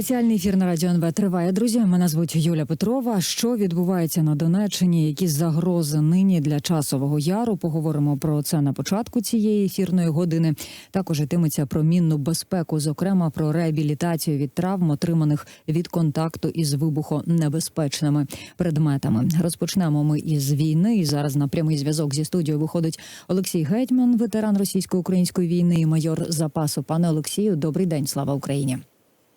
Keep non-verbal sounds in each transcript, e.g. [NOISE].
Спеціальний ефір на радіо НВ триває. Друзі, мене звуть Юля Петрова. Що відбувається на Донеччині? Які загрози нині для часового яру? Поговоримо про це на початку цієї ефірної години. Також йтиметься про мінну безпеку, зокрема про реабілітацію від травм, отриманих від контакту із вибухонебезпечними предметами. Розпочнемо ми із війни. І зараз на прямий зв'язок зі студією виходить Олексій Гетьман, ветеран російсько-української війни і майор запасу. Пане Олексію, добрий день. Слава Україні.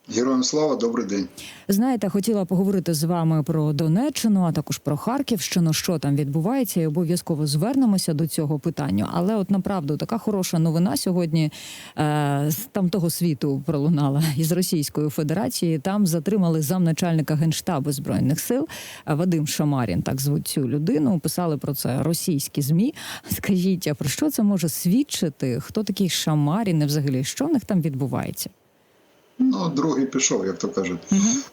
Героям слава, добрий день. Знаєте, хотіла поговорити з вами про Донеччину, а також про Харківщину, що там відбувається, і обов'язково звернемося до цього питання. Але, от направду, така хороша новина сьогодні е, з тамтого світу пролунала із Російської Федерації. Там затримали замначальника генштабу збройних сил е, Вадим Шамарін. Так звуть цю людину. Писали про це російські змі. [LAUGHS] Скажіть, а про що це може свідчити? Хто такий Шамарін? І взагалі що в них там відбувається? Ну, другий пішов, як то кажуть.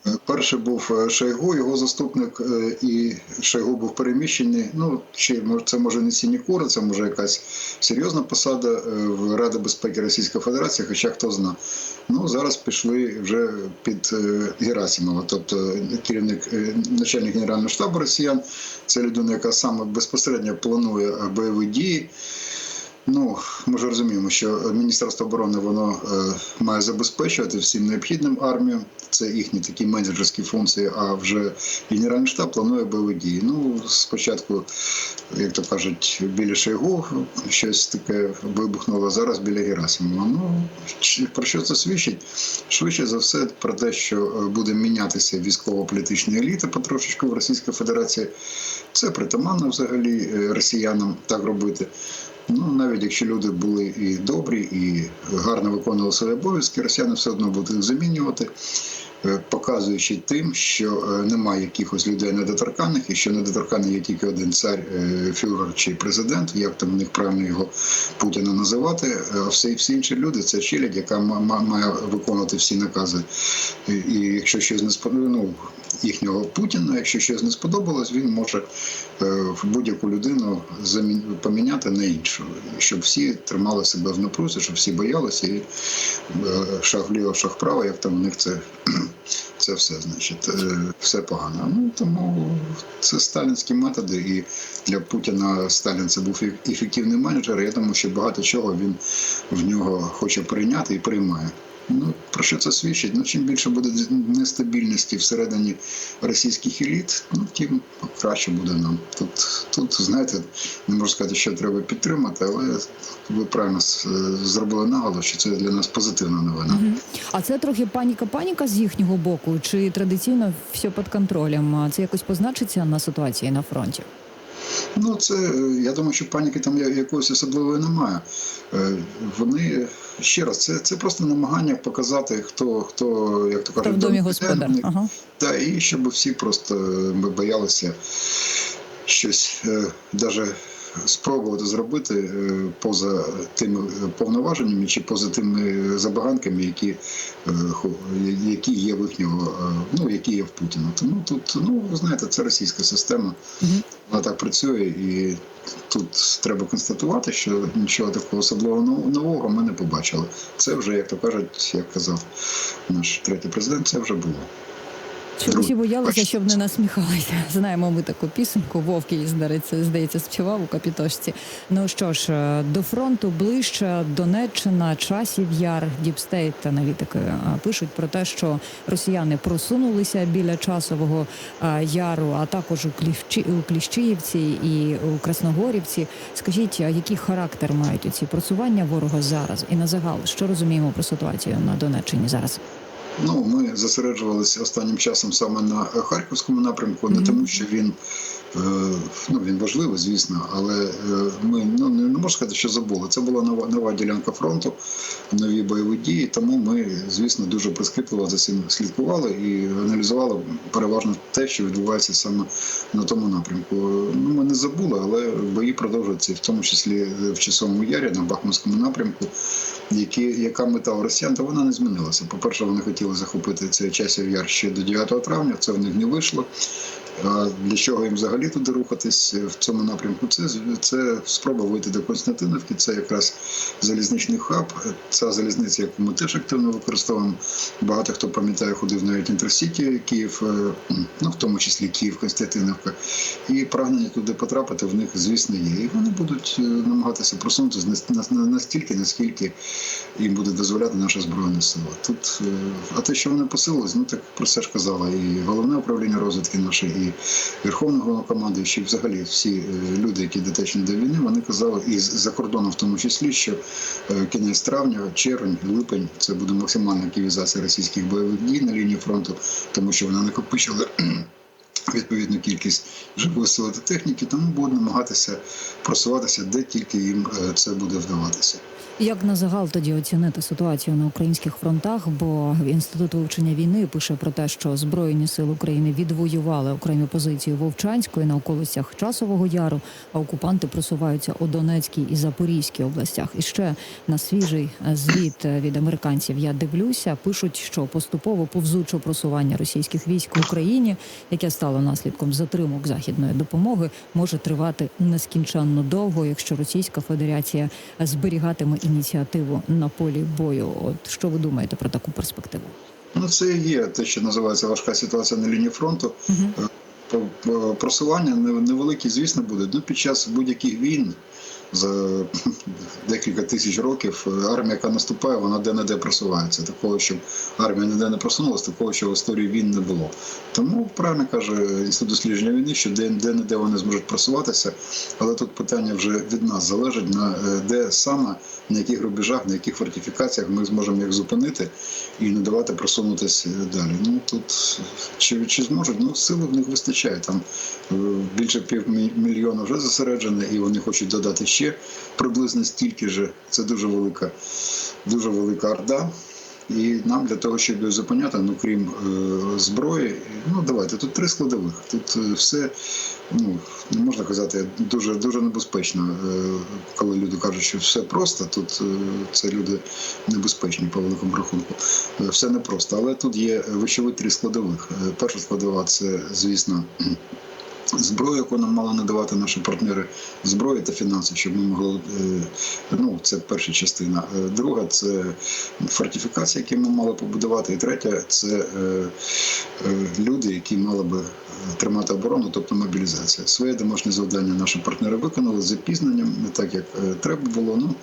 Е, Перший був е, Шойгу, його заступник, е, і Шойгу був переміщений. Ну, чи може це може не сінікура, це може якась серйозна посада в Раді безпеки Російської Федерації, хоча хто зна. Ну, зараз пішли вже під Герасимова, тобто керівник начальник генерального штабу росіян. Це людина, яка саме безпосередньо планує бойові дії. Ну, ми ж розуміємо, що Міністерство оборони воно е, має забезпечувати всім необхідним армію. Це їхні такі менеджерські функції. А вже Генеральний штаб планує бойові дії. Ну, спочатку, як то кажуть, біля Шойгу щось таке вибухнуло зараз біля Герасимова. Ну про що це свідчить? Швидше за все про те, що е, буде мінятися військово-політична еліта потрошечку в Російській Федерації. Це притаманно взагалі е, росіянам так робити. Ну, навіть якщо люди були і добрі, і гарно виконували свої обов'язки, росіяни все одно будуть їх замінювати, показуючи тим, що е, немає якихось людей недоторканих, і що недоторканий є тільки один цар, е, фюрер чи президент, як там в них правильно його Путіна називати. е, А всі, всі інші люди це челядь, яка ма- ма- має виконувати всі накази. І, якщо щось не сподобалося, ну, їхнього Путіна, якщо щось не сподобалось, він може е, будь-яку людину поміняти на іншу, щоб всі тримали себе в напрузі, щоб всі боялися і е, шаг вліво, шаг вправо, як там у них це, це все, значить, е, все погано. Ну тому це сталінські методи, і для Путіна Сталін це був ефективний менеджер. Я думаю, що багато чого він в нього хоче прийняти і приймає. Ну, про що це свідчить? Ну, чим більше буде нестабільності всередині російських еліт, ну тим краще буде нам. Тут, тут знаєте, не можу сказати, що треба підтримати, але ви правильно зробили наголос, що це для нас позитивна новина. А це трохи паніка-паніка з їхнього боку, чи традиційно все під контролем? Це якось позначиться на ситуації на фронті? Ну, це е, я думаю, що паніки там якоїсь особливої немає. Е, Вони ще раз, це, це просто намагання показати, хто хто як то кажуть, в домі господар. Ага. Та і щоб всі просто ми боялися щось навіть спробувати зробити е, поза тими повноваженнями чи поза тими забаганками, які, е, які є в їхнього, е, ну які є в Путіна. Тому тут, ну ви знаєте, це російська система. Вона так працює, і тут треба констатувати, що нічого такого особливого нов- нового ми не побачили. Це вже, як то кажуть, як казав наш третій президент, це вже було. Щоб усі боялися, щоб не насміхалися. [LAUGHS] Знаємо ми таку пісеньку. Вовк її здається, здається, співав у капітошці. Ну що ж, е, до фронту ближче Донеччина, часів яр, Діпстейт аналітики е, пишуть про те, що росіяни просунулися біля часового е, яру, а також у Кліщі, у Кліщіївці і у Красногорівці. Скажіть, який характер мають ці просування ворога зараз? І на загал, що розуміємо про ситуацію на Донеччині зараз? Ну, ми зосереджувалися останнім часом саме на е, харківському напрямку, не тому, що він, е, ну, він важливий, звісно, але е, ми ну, не, можу сказати, що забули. Це була нова, нова ділянка фронту, нові бойові дії, тому ми, звісно, дуже прискіпливо за цим слідкували і аналізували переважно те, що відбувається саме на тому напрямку. Ну, ми не забули, але бої продовжуються, в тому числі в часовому ярі на Бахмутському напрямку. Які, яка мета у росіян, то вона не змінилася. По-перше, вони хотіли захопити цей часів яр ще до 9 травня, це в них не вийшло. А для чого їм взагалі туди рухатись в цьому напрямку? Це це спроба вийти до Константиновки. Це якраз залізничний хаб. Ця залізниця, яку ми теж активно використовуємо. Багато хто пам'ятає, ходив навіть інтерсіті Київ, е, ну в тому числі Київ, Константиновка. І прагнення туди потрапити в них, звісно, є. І вони будуть е, намагатися просунутися на- на- настільки, наскільки їм буде дозволяти наша збройна сила. Тут е, а те, що вони посилились, ну так про це ж казала і головне управління розвідки наше, і Верховний головнокомандуючий, і взагалі всі е, люди, які дотичні до війни, вони казали, і за кордоном в тому числі, що е, кінець травня, червень, липень це буде максимальна активізація російських бойових дій на лінії фронту, тому що вони накопичили. [CLEARS THROAT] Відповідну кількість живої сили та техніки, тому будуть намагатися просуватися, де тільки їм е, це буде вдаватися. Як на загал тоді оцінити ситуацію на українських фронтах? Бо інститут вивчення війни пише про те, що збройні сили України відвоювали окремі позиції Вовчанської на околицях Часового Яру, а окупанти просуваються у Донецькій і Запорізькій областях. І ще на свіжий звіт від американців я дивлюся. Пишуть, що поступово повзуче просування російських військ в Україні, яке стало наслідком затримок західної допомоги, може тривати нескінченно довго, якщо Російська Федерація зберігатиме ініціативу на полі бою. От що ви думаєте про таку перспективу? Ну, це і є те, що називається важка ситуація на лінії фронту. Мгм. Е, по- по- Просування не- невеликі, звісно, буде. Ну, під час будь-яких війн за [LAUGHS] декілька тисяч років е, армія, яка наступає, вона де-не-де просувається. Такого, щоб армія ніде не просунулася, такого, що в історії війн не було. Тому правильно каже інститут дослідження війни, що де- де-не-де вони зможуть просуватися, але тут питання вже від нас залежить, на е, де саме, на яких рубежах, на яких фортифікаціях ми зможемо їх зупинити і не давати просунутися далі. Ну тут чи, чи зможуть? Ну сили в них вистачає. Там е, більше півмільйона вже зосереджено, і вони хочуть додати ще приблизно стільки ж. Це дуже велика, дуже велика орда. І нам для того, щоб її зупиняти, ну крім е, зброї, ну давайте тут три складових. Тут е, все ну не можна казати дуже дуже небезпечно, е, коли люди кажуть, що все просто. Тут е, це люди небезпечні по великому рахунку. Е, Все непросто, але тут є вищові три складових. Е, Перша складова це, звісно. Зброю, яку нам мали надавати наші партнери, зброї та фінанси, щоб ми могли е, ну це перша частина. Е, Друга це фортифікації, які ми мали побудувати. І третя це е, люди, які мали би тримати оборону, тобто мобілізація. Своє домашнє завдання наші партнери виконали з запізненням, не так як треба було. Ну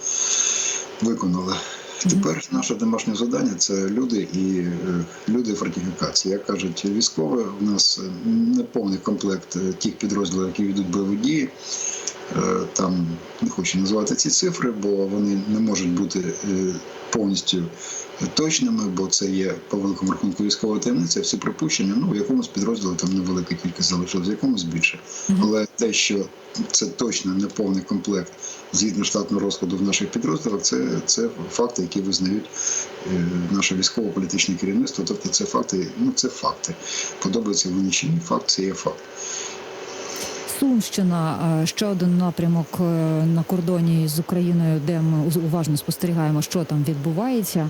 виконали. Тепер наше домашнє завдання це люди і е, люди фортифікації. Як кажуть військові, у нас не неповний комплект е, тих підрозділів, які ведуть бойові дії. Е, Там не хочу називати ці цифри, бо вони не можуть бути е, повністю точними, бо це є по великому рахунку військова таємниця. Всі припущення. Ну в якомусь підрозділі там невелика кількість залишилась, в якомусь більше. Але те, що це точно не повний комплект згідно штатного розкладу в наших підрозділах, це, це факти, які визнають е, наше військово-політичне керівництво. Тобто це факти, ну це факти. Подобається вони чи ні, факт це є факт. Сумщина е, ще один напрямок е, на кордоні з Україною, де ми уважно спостерігаємо, що там відбувається.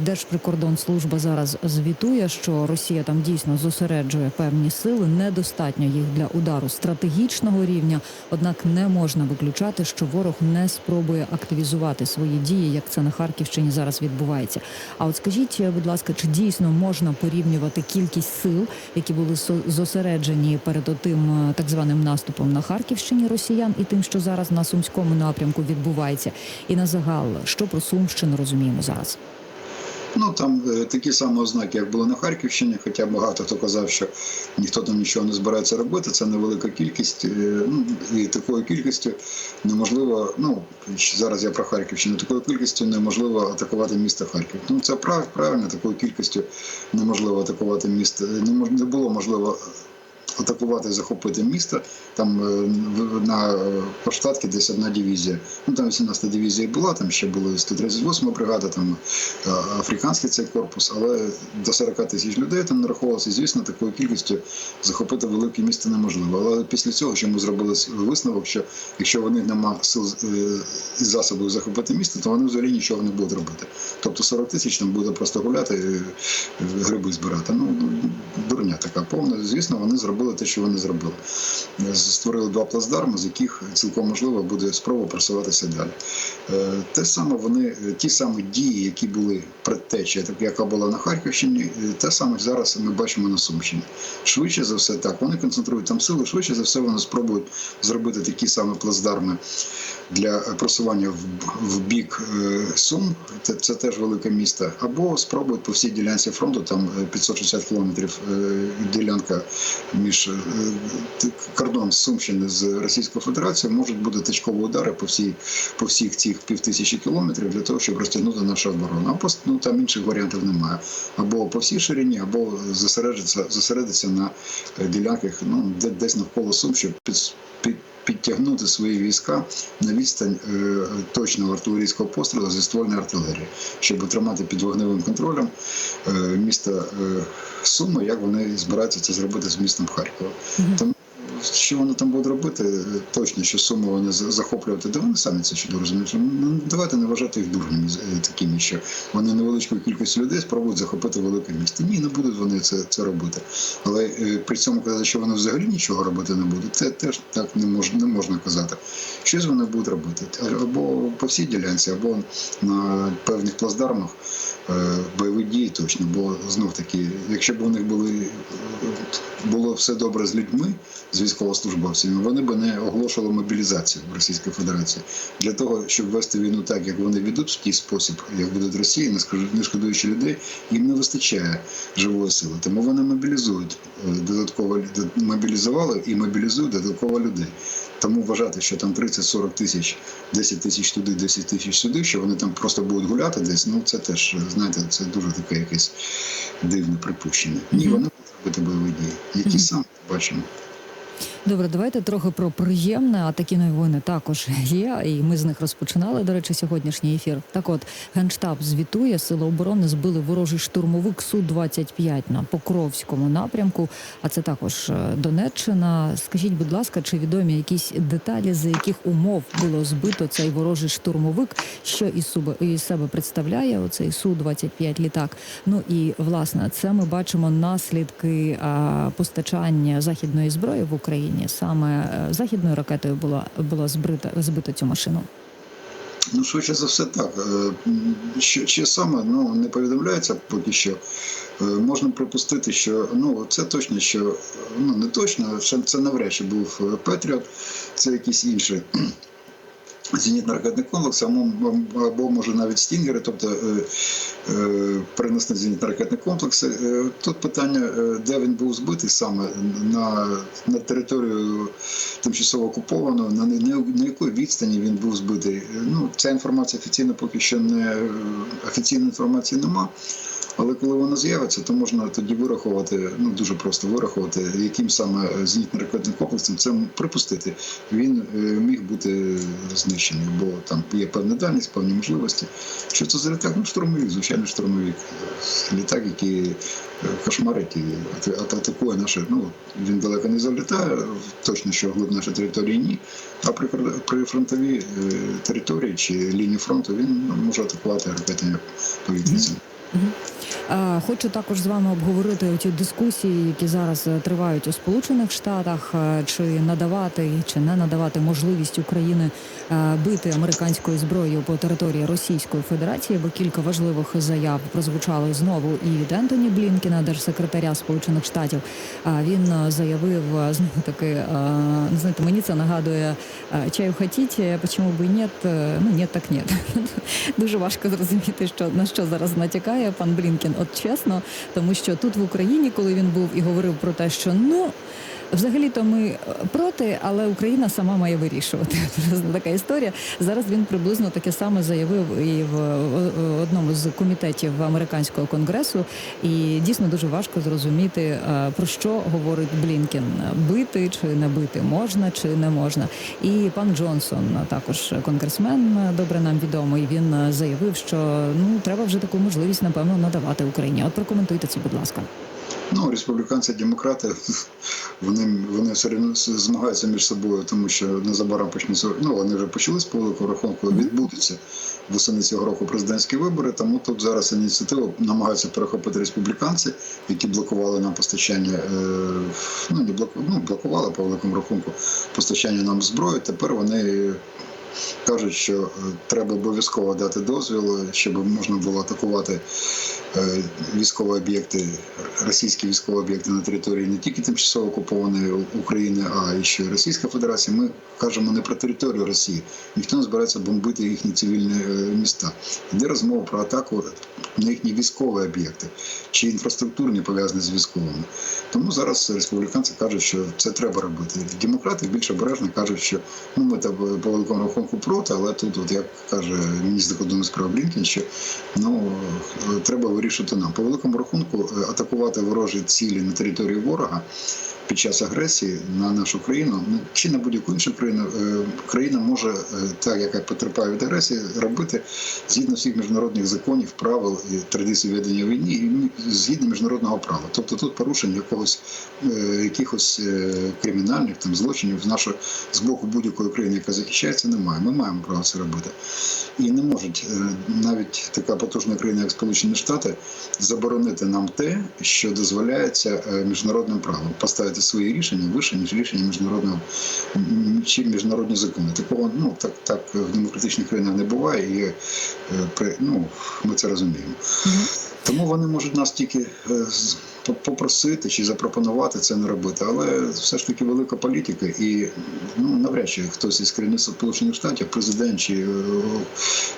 Держприкордонслужба зараз звітує, що Росія там дійсно зосереджує певні сили. Недостатньо їх для удару стратегічного рівня. Однак не можна виключати, що ворог не спробує активізувати свої дії, як це на Харківщині зараз відбувається. А от скажіть, е, будь ласка, чи дійсно можна порівнювати кількість сил, які були зосереджені перед отим так званим наступом на Харківщині росіян, і тим, що зараз на сумському напрямку відбувається, і на загал, що про Сумщину розуміємо зараз? Ну там е, такі самі ознаки, як були на Харківщині, хоча багато хто казав, що ніхто там нічого не збирається робити. Це невелика кількість. е, Ну і такою кількістю неможливо. Ну зараз я про Харківщину, такою кількістю неможливо атакувати місто Харків. Ну це прав, правильно, такою кількістю неможливо атакувати місто. Мож- не було можливо. Атакувати, захопити місто. Там е, на е, Поштатки десь одна дивізія. Ну там 18 дивізія була, там ще були 138 бригада, там е, африканський цей корпус, але до 40 тисяч людей там нараховувалося. Звісно, такою кількістю захопити велике місто неможливо. Але після цього, що ми зробили висновок, що якщо в них нема сил е, і засобів захопити місто, то вони взагалі нічого не будуть робити. Тобто 40 тисяч там буде просто гуляти, е, гриби збирати. Ну, дурня така повна. Звісно, вони зробили те, що вони зробили. Створили два плацдарми, з яких цілком можливо буде спроба просуватися далі. Е, Те саме вони, ті самі дії, які були предтечі, яка була на Харківщині, е, те саме зараз ми бачимо на Сумщині. Швидше за все, так вони концентрують там сили. Швидше за все, вони спробують зробити такі самі плацдарми для просування в, бік е, Сум. Це, це теж велике місто. Або спробують по всій ділянці фронту, там е, 560 кілометрів ділянка між е, кордон Сумщини з Російською Федерацією, можуть бути точкові удари по всій по всіх цих півтисячі кілометрів для того, щоб розтягнути нашу оборону. Або ну, там інших варіантів немає. Або по всій ширині, або зосередитися, зосередитися на е, ділянках, ну де десь навколо Сум, під, під підтягнути свої війська на відстань е, точного артилерійського пострілу зі ствольної артилерії, щоб тримати під вогневим контролем е, міста е, Суми, як вони збираються це зробити з містом Харкова. Тому що вони там будуть робити, точно, що суми вони захоплювати, де вони самі це чудово розуміють. Ну, давайте не вважати їх дурнями е, такими, що вони невеличкою кількістю людей спробують захопити велике місто. Ні, не будуть вони це, це робити. Але е, при цьому казати, що вони взагалі нічого робити не будуть, це теж так не можна, не можна казати. Щось вони будуть робити або по всій ділянці, або на певних плацдармах е, бойові дії точно. Бо знов таки, якщо б у них були було все добре з людьми, з військовослужбовцями, вони б не оголошували мобілізацію в Російській Федерації для того, щоб вести війну так, як вони ведуть в тій спосіб, як ведуть Росія, не не шкодуючи людей, їм не вистачає живої сили. Тому вони мобілізують е, додатково мобілізували і мобілізують додатково людей. Тому вважати, що там 30-40 тисяч, 10 тисяч туди, 10 тисяч сюди, що вони там просто будуть гуляти десь. Ну це теж знаєте, це дуже таке якесь дивне припущення. Ні, вони будуть робити бойові дії, які саме бачимо. Добре, давайте трохи про приємне. А такі новини також є. І ми з них розпочинали. До речі, сьогоднішній ефір. Так, от генштаб звітує, сили оборони збили ворожий штурмовик су 25 на Покровському напрямку. А це також е, Донеччина. Скажіть, будь ласка, чи відомі якісь деталі, за яких умов було збито цей ворожий штурмовик? Що із себе, представляє оцей су 25 літак? Ну і власне, це ми бачимо наслідки а, постачання західної зброї в Україні. Саме е, західною ракетою було було збито, збито цю машину. Ну, швидше за все, так. Е, Що, саме ну, не повідомляється поки що. Е, Можна припустити, що ну це точно, що ну не точно, це навряд чи був Петріот, це якийсь інший. Зенітно-ракетний комплекс, або, може навіть стінгери, тобто е, е, переносні зенітно-ракетні комплекси. Е, тут питання, де він був збитий саме на, на територію тимчасово окуповану, на, на, якій відстані він був збитий. Ну, ця інформація офіційно поки що не офіційної інформації нема. Але коли вона з'явиться, то можна тоді вирахувати, ну дуже просто вирахувати, яким саме зенітно-ракетним комплексом це припустити. Він е, міг бути знищений, бо там є певна дальність, певні можливості. Що це за літак? Ну, штурмовик, звичайно, штурмовик. Літак, який е, кошмарить і ата- ата- атакує наше. Ну він далеко не залітає, точно що вглиб нашої території ні. А при, при фронтовій е, території чи лінії фронту він ну, може атакувати ракетами повітряцями. Е, Хочу також з вами обговорити ті дискусії, які зараз е, тривають у Сполучених Штатах, е, чи надавати чи не надавати можливість України е, бити американською зброєю по території Російської Федерації, бо кілька важливих заяв прозвучали знову і від Ентоні Блінкіна, держсекретаря Сполучених Штатів. Він е, заявив е, знову таки, е, знаєте, мені це нагадує е, чаю хотіте, чому б і ні, Е, ну ні, так ні. [LAUGHS] Дуже важко зрозуміти, що на що зараз натякає пан Блінкін. От чесно, тому що тут в Україні, коли він був і говорив про те, що ну. Взагалі-то ми е, проти, але Україна сама має вирішувати. [LAUGHS] Така історія. Зараз він приблизно таке саме заявив і в одному з комітетів американського конгресу. І дійсно дуже важко зрозуміти е, про що говорить Блінкен: бити чи не бити, можна чи не можна. І пан Джонсон, також конгресмен, добре нам відомий. Він заявив, що ну треба вже таку можливість напевно надавати Україні. От прокоментуйте це, будь ласка. Ну, республіканці, демократи, [LAUGHS] вони, вони все одно змагаються між собою, тому що незабаром почнуться, ну вони вже почались по великому рахунку, відбудуться восени цього року президентські вибори. Тому тут зараз ініціативу намагаються перехопити республіканці, які блокували нам постачання, е, ну не блоку, ну, блокували по великому рахунку постачання нам зброї. Тепер вони кажуть, що е, треба обов'язково дати дозвіл, щоб можна було атакувати е, військові об'єкти, російські військові об'єкти на території не тільки тимчасово окупованої України, а і ще Російська Федерація. Ми кажемо не про територію Росії. Ніхто не збирається бомбити їхні цивільні е, міста. Йде розмова про атаку на їхні військові об'єкти чи інфраструктурні пов'язані з військовими. Тому зараз республіканці кажуть, що це треба робити. Демократи більш обережно кажуть, що ну ми там по великому рахунку проти, але тут, от як каже міністр закордонних справ Блінкен, що ну е, треба вирішити нам. По великому рахунку е, атакувати ворожі цілі на території ворога. Під час агресії на нашу країну ну, чи на будь-яку іншу країну е, країна може е, та, яка потерпає від агресії, робити згідно всіх міжнародних законів, правил і традицій ведення війни, і згідно міжнародного права. Тобто тут порушень якогось е, якихось кримінальних там злочинів з нашого з боку будь-якої країни, яка захищається, немає. Ми маємо право це робити. І не можуть навіть така потужна країна, як Сполучені Штати, заборонити нам те, що дозволяється міжнародним правом, поставити свої рішення вище, ніж рішення міжнародного чи міжнародні закони. Такого ну так, так в демократичних країнах не буває, і при- ну, ми це розуміємо. Тому вони можуть нас тільки е, по- попросити чи запропонувати це не робити. Але все ж таки велика політика, і ну навряд чи хтось із керівництва Сполучених Штатів, президент чи е,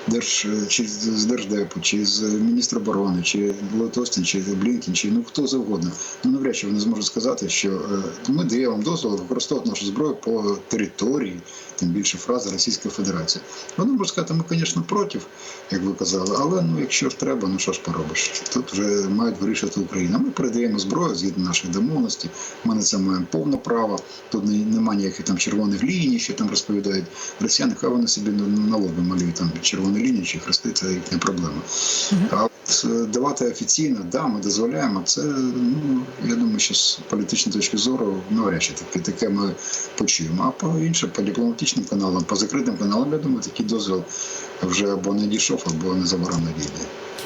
держ чи з держдепу, чи з міністра оборони, чи Ллойд Остін, чи Блінкін, чи ну хто завгодно. Ну навряд чи вони зможуть сказати, що е, ми даємо вам дозвіл використовувати нашу зброю по території, тим більше фраза Російської Федерації. Вони можуть сказати, ми, звісно, проти, як ви казали, але ну якщо ж треба, ну що ж поробиш? Тут вже мають вирішити Україна. Ми передаємо зброю згідно наших домовленостей. Ми на це маємо повне право. Тут немає ніяких там червоних ліній, що там розповідають росіяни. Хай вони собі на- лобі малюють там червоні лінії чи хрести, це їхня проблема. А от е, давати офіційно, да, ми дозволяємо. Це ну я думаю, що з політичної точки зору навряд чи таке, таке ми почуємо. А по іншим, по дипломатичним каналам, по закритим каналам, я думаю, такий дозвіл вже або не дійшов, або незабаром надійде. Е,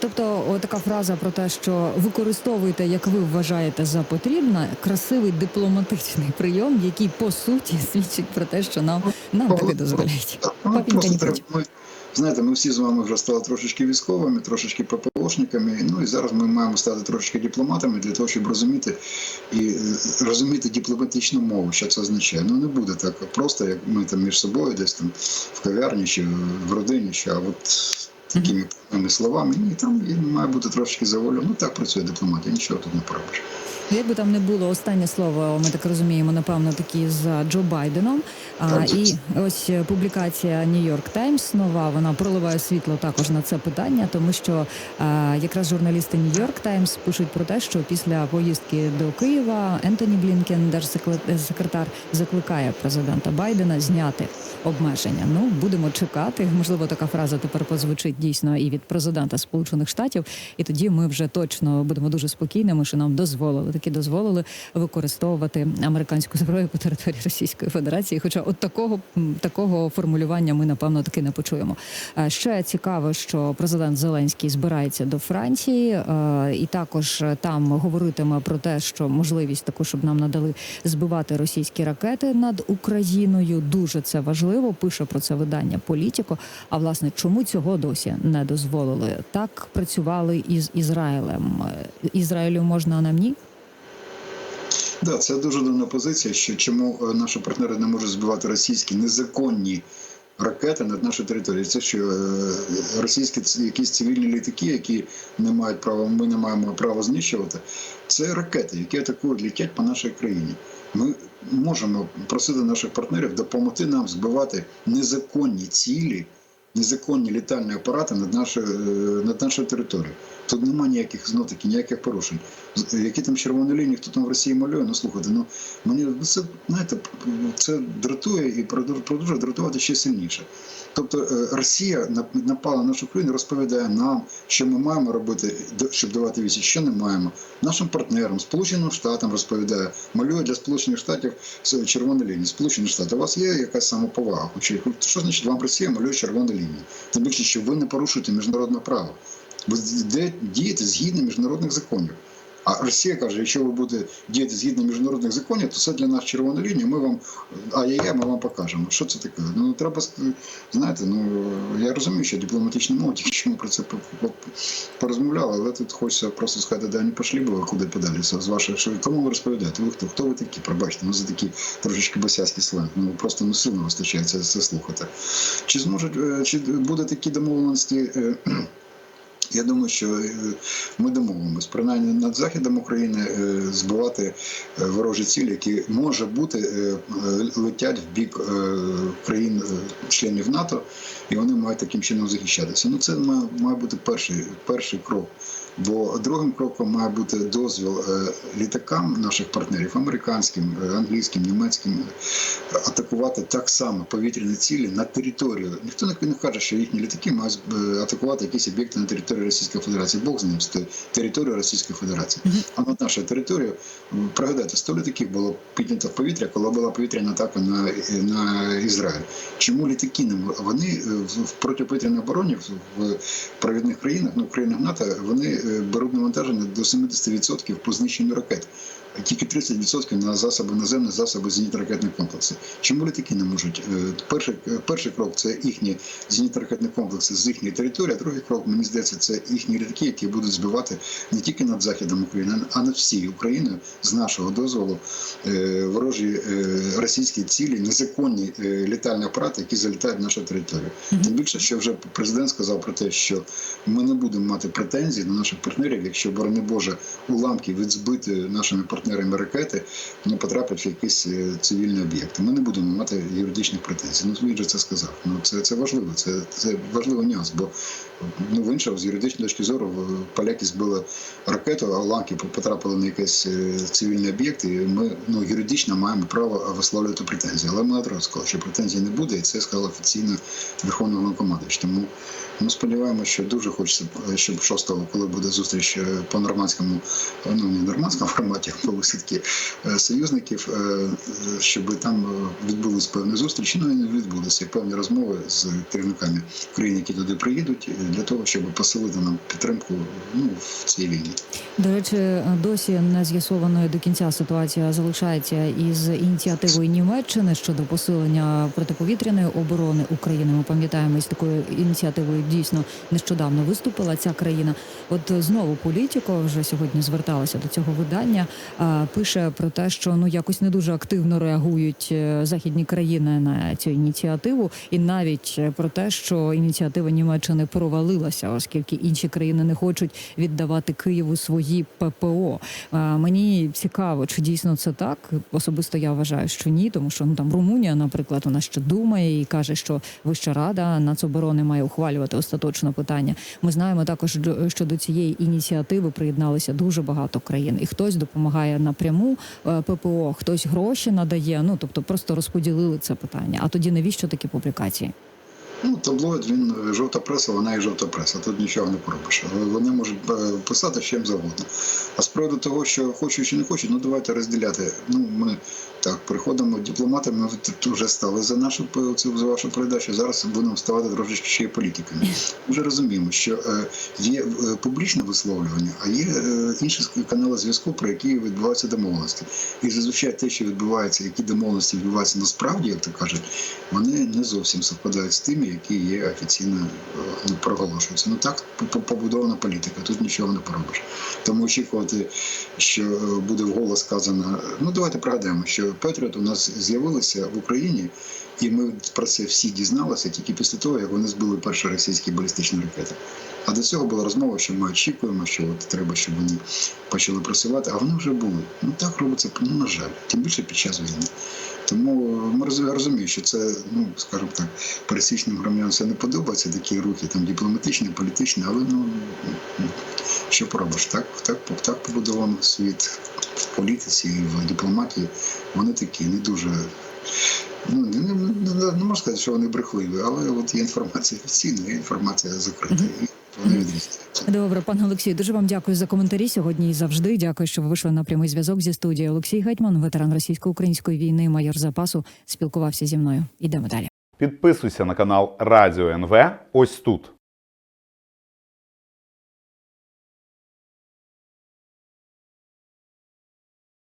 Тобто, така фраза про те, що використовуйте, як ви вважаєте за потрібне, красивий дипломатичний прийом, який по суті свідчить про те, що нам нам таки дозволяють. Ну, ми, знаєте, ми всі з вами вже стали трошечки військовими, трошечки ППОшниками. Ну і зараз ми маємо стати трошечки дипломатами для того, щоб розуміти і е, розуміти дипломатичну мову, що це означає. Ну не буде так просто, як ми там між собою, десь там в кав'ярні чи в родині, що а от такими словами. Ні, там він має бути трошечки заволю. Ну так працює дипломатія, нічого тут не поробиш. Як би там не було, останнє слово, ми так розуміємо, напевно, таки за Джо Байденом. А, і ось е, публікація New York Times нова, вона проливає світло також на це питання, тому що а, якраз журналісти New York Times пишуть про те, що після поїздки до Києва Ентоні Блінкен, держсекретар, закликає президента Байдена зняти обмеження. Ну будемо чекати. Можливо, така фраза тепер позвучить дійсно і від президента Сполучених Штатів, і тоді ми вже точно будемо дуже спокійними, що нам дозволили таки дозволили використовувати американську зброю по території Російської Федерації. Хоча от такого такого формулювання ми напевно таки не почуємо. Ще цікаво, що президент Зеленський збирається до Франції, і також там говоритиме про те, що можливість таку, щоб нам надали збивати російські ракети над Україною. Дуже це важливо. Пише про це видання Політіко. А власне, чому цього досі не дозволили? Так працювали із Ізраїлем. Ізраїлю можна а нам ні? Да, це дуже дивна позиція, що чому е, наші партнери не можуть збивати російські незаконні ракети над нашою територією. Це що е, російські якісь цивільні літаки, які не мають права, ми не маємо права знищувати. Це ракети, які атакують, летять по нашій країні. Ми можемо просити наших партнерів допомогти нам збивати незаконні цілі незаконні літальні апарати над нашою е, над нашою територією. Тут немає ніяких знов таки ніяких порушень. Які там червоні лінії, хто там в Росії малює, ну слухайте, ну мені ну, це знаєте, це дратує і продовжує дратувати ще сильніше. Тобто е, Росія напала на нашу країну, розповідає нам, що ми маємо робити, щоб давати вісі, що не маємо. Нашим партнерам, Сполученим Штатам розповідає, малює для Сполучених Штатів з червоні лінії. Сполучені Штати, у вас є якась самоповага? Що значить вам Росія малює червоні лінії? Тим більше, що ви не порушуєте міжнародне право. Ви дієте згідно міжнародних законів. А Росія каже, якщо ви будете діяти згідно міжнародних законів, то це для нас червона лінія. Ми вам ай-яй-яй, ми вам покажемо. Що це таке? Ну треба знаєте, ну я розумію, що дипломатична мова, тільки ми про це по- по- порозмовляли, але тут хочеться просто сказати, да не пішли б ви куди подалі з вашої що кому ви розповідаєте? Ви хто? Хто ви такі? Пробачте, ну за такі трошечки босяцький сленг. Ну просто не сильно вистачає це, це слухати. Чи зможуть, е, чи буде такі домовленості? Я думаю, що е, ми домовимось принаймні над західом України е, збивати е, ворожі цілі, які може бути летять в бік е, країн е, членів НАТО, і вони мають таким чином захищатися. Ну це має бути перший, перший крок. Бо другим кроком має бути дозвіл е, літакам наших партнерів, американським, е, англійським, німецьким, е, атакувати так само повітряні цілі на територію. Ніхто не каже, що їхні літаки мають атакувати якісь об'єкти на території Російської Федерації. Бог з ним з те- територію Російської Федерації. А над нашою територією, м, пригадайте, 100 літаків було піднято в повітря, коли була повітряна атака на, на Ізраїль. Чому літаки не вони в протиповітряній обороні в- провідних країнах, ну країнах НАТО, вони беруть навантаження до 70% по знищенню ракет. Тільки 30% на засоби наземні засоби зенітно-ракетних комплексів. Чому літаки не можуть? Е, Перший, е, перший крок це їхні зенітно-ракетні комплекси з їхньої території, а другий крок, мені здається, це їхні літаки, які будуть збивати не тільки над західом України, а над всією Україною з нашого дозволу е, ворожі російські цілі, незаконні літальні апарати, які залітають на нашу територію. Тим більше, що вже президент сказав про те, що ми не будемо мати претензій до наших партнерів, якщо, борони Боже, уламки від збитої нашими партнерами ракети не потраплять в якісь е, цивільні об'єкти. Ми не будемо мати юридичних претензій. Ну він же це сказав. Ну це, це важливо. Це, це важливий нюанс, бо ну в іншого з юридичної точки зору поляки збили ракету, а уламки потрапили на якийсь е, цивільний об'єкт, і ми ну юридично маємо право висловлювати претензії. Але ми одразу сказали, що претензій не буде, і це сказав офіційно Верховний Головнокомандуючий. Тому ми сподіваємося, що дуже хочеться, е, щоб 6-го, коли буде зустріч е, по нормандському, е, ну не нормандському форматі, а по висадки е, союзників, е, щоб там е, відбулись певні зустрічі, ну і не відбулися певні розмови з керівниками країн, які туди приїдуть, для того, щоб посилити нам підтримку ну, в цій війні. До речі, досі не з'ясованою до кінця ситуація залишається із ініціативою Німеччини щодо посилення протиповітряної оборони України. Ми пам'ятаємо, із такою ініціативою дійсно нещодавно виступила ця країна. От знову політико вже сьогодні зверталася до цього видання. Пише про те, що ну якось не дуже активно реагують е, західні країни на цю ініціативу, і навіть е, про те, що ініціатива Німеччини провалилася, оскільки інші країни не хочуть віддавати Києву свої ППО. Мені цікаво, чи дійсно це так. Особисто я вважаю, що ні, тому що ну там Румунія, наприклад, вона ще думає і каже, що Вища рада нацоборони має ухвалювати остаточно питання. Ми знаємо також, що до цієї ініціативи приєдналися дуже багато країн, і хтось допомагає напряму е, ППО, хтось гроші надає. Ну тобто просто розподілили це питання. А тоді навіщо такі публікації? Ну, таблоїд, він е, жовта преса, вона і жовта преса. Тут нічого не поробиш. Вони можуть е, писати чим завгодно. А з приводу того, що хочуть чи не хочуть, ну давайте розділяти. Ну, ми так приходимо дипломатами, ми тут вже стали за нашу за вашу передачу. Зараз будемо ставати трошечки ще й політиками. Ми вже розуміємо, що е, є е, публічне висловлювання, а є е, інші канали зв'язку, про які відбуваються домовленості. І зазвичай те, що відбувається, які домовленості відбуваються насправді, як то кажуть, вони не зовсім совпадають з тими, які є офіційно е, проголошуються. Ну так побудована політика, тут нічого не поробиш. Тому очікувати, що е, буде вголос сказано. Ну давайте пригадаємо, що Петріот у нас з'явилися в Україні І ми про це всі дізналися тільки після того, як вони збили перші російські балістичні ракети. А до цього була розмова, що ми очікуємо, що от треба, щоб вони почали працювати, а вони вже були. Ну так робиться, ну, на жаль, тим більше під час війни. Тому ми роз- я розумію, що це, ну скажімо так, пересічним громадянам це не подобається, такі рухи там дипломатичні, політичні, але ну що поробиш, так, так, так побудований світ в політиці, в дипломатії. Вони такі не дуже. Ну, не, не, не, не можна сказати, що вони брехливі, але от є інформація офіційна, є інформація закрита. Добре, пане Олексію, дуже вам дякую за коментарі сьогодні і завжди. Дякую, що ви вийшли на прямий зв'язок зі студією. Олексій Гетьман, ветеран російсько-української війни, майор запасу, спілкувався зі мною. Ідемо далі. Підписуйся на канал Радіо НВ ось тут.